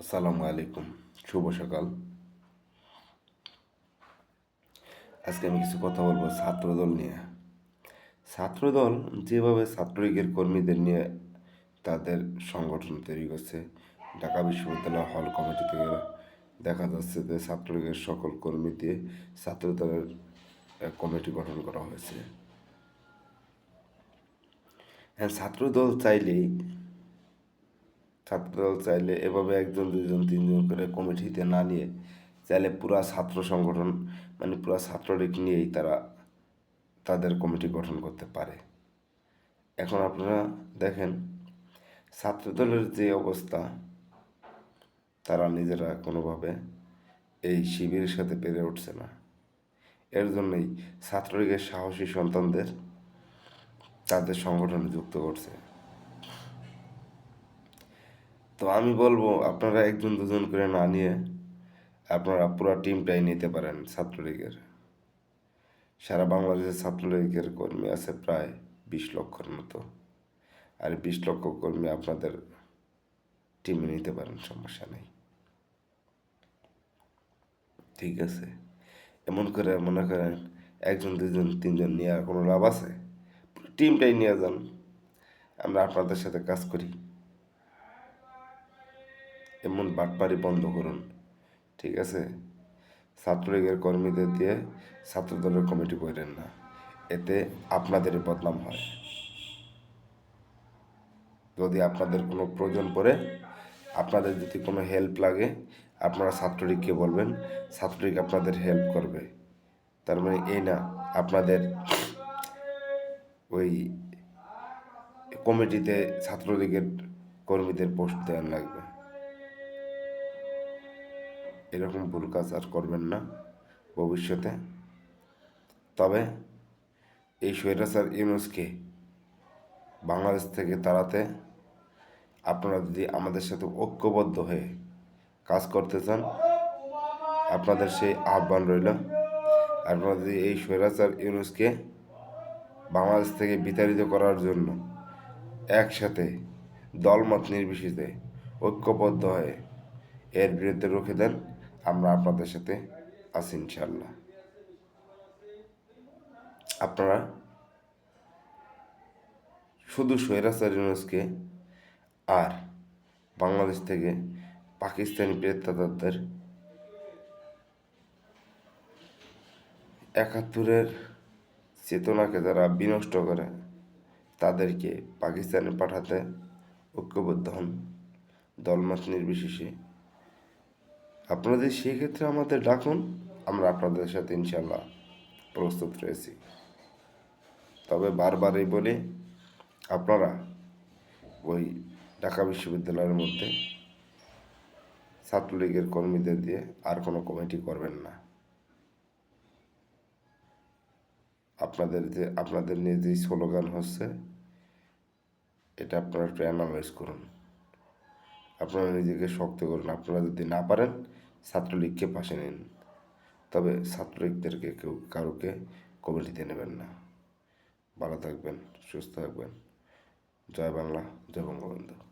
আসসালামু আলাইকুম, শুভ সকাল। আজকে আমি কিছু কথা বলব ছাত্রদল নিয়ে। ছাত্রদল যেভাবে ছাত্রলীগের কর্মীদের নিয়ে তাদের সংগঠন তৈরি করছে, ঢাকা বিশ্ববিদ্যালয় হল কমিটি থেকে দেখা যাচ্ছে যে ছাত্রলীগের সকল কর্মী দিয়ে ছাত্রদলের কমিটি গঠন করা হয়েছে। হ্যাঁ ছাত্রদল চাইলেই ছাত্রদল চাইলে এভাবে একজন দুজন তিনজন করে কমিটিতে না নিয়ে চাইলে পুরা ছাত্র সংগঠন মানে পুরা ছাত্রলীগ নিয়েই তারা তাদের কমিটি গঠন করতে পারে। এখন আপনারা দেখেন, ছাত্রদলের যে অবস্থা, তারা নিজেরা কোনোভাবে এই শিবিরের সাথে পেরে উঠছে না। এর জন্যই ছাত্রলীগের সাহসী সন্তানদের তাদের সংগঠনে যুক্ত করছে। তো আমি বলব, আপনারা একজন দুজন করে না নিয়ে আপনারা পুরো টিমটাই নিতে পারেন ছাত্রলীগের। সারা বাংলাদেশের ছাত্রলীগের কর্মী আছে প্রায় বিশ লক্ষর মতো। আর বিশ লক্ষ কর্মী আপনাদের টিমে নিতে পারেন, সমস্যা নেই। ঠিক আছে? এমন করে মনে করেন একজন দুজন তিনজন নিয়ে আর কোনো লাভ আছে? টিমটাই নিয়ে যান। আমরা আপনাদের সাথে কাজ করি। এমন বাটপারি বন্ধ করুন, ঠিক আছে? ছাত্রলীগের কর্মীদের দিয়ে ছাত্রদলের কমিটি করেন না, এতে আপনাদের বদনাম হয়। যদি আপনাদের কোনো প্রয়োজন পড়ে, আপনাদের যদি কোনো হেল্প লাগে, আপনারা ছাত্রলীগকে বলবেন, ছাত্রলীগ আপনাদের হেল্প করবে। তার মানে এই না, আপনাদের ওই কমিটিতে ছাত্রলীগের কর্মীদের পোস্ট দেওয়ার লাগবে। এরকম ভুল কাজ আর করবেন না ভবিষ্যতে। তবে এই স্বৈরাচার ইউনুসকে বাংলাদেশ থেকে তাড়াতে আপনারা যদি আমাদের সাথে ঐক্যবদ্ধ হয়ে কাজ করতে চান, আপনাদের সেই আহ্বান রইল। আপনারা যদি এই স্বৈরাচার ইউনুসকে বাংলাদেশ থেকে বিতাড়িত করার জন্য একসাথে দলমত নির্বিশেষে ঐক্যবদ্ধ হয়ে এর বিরুদ্ধে রুখে দেন আমরা আপনাদের সাথে আছি ইনশাল্লাহ আপনারা শুধু সৈরাসার ইউনুসকে আর বাংলাদেশ থেকে পাকিস্তানি প্রেতাদের একাত্তরের চেতনাকে যারা বিনষ্ট করে, তাদেরকে পাকিস্তানে পাঠাতে ঐক্যবদ্ধ হন। দলমত নির্বিশেষে আপনারা যদি সেক্ষেত্রে আমাদের ডাকুন, আমরা আপনাদের সাথে ইনশাল্লাহ প্রস্তুত রয়েছি। তবে বারবারই বলে আপনারা ওই ঢাকা বিশ্ববিদ্যালয়ের মধ্যে ছাত্রলীগের কর্মীদের দিয়ে আর কোনো কমিটি করবেন না। আপনাদের যে, আপনাদের নিয়ে যে স্লোগান হচ্ছে, এটা আপনারা একটু অ্যানালাইজ করুন। আপনারা নিজেকে শক্ত করুন। আপনারা যদি না পারেন ছাত্রলীগকে পাশে নিন। তবে ছাত্রলীগদেরকে কেউ কারোকে কমিটিতে নেবেন না। ভালো থাকবেন, সুস্থ থাকবেন। জয় বাংলা, জয় বঙ্গবন্ধু।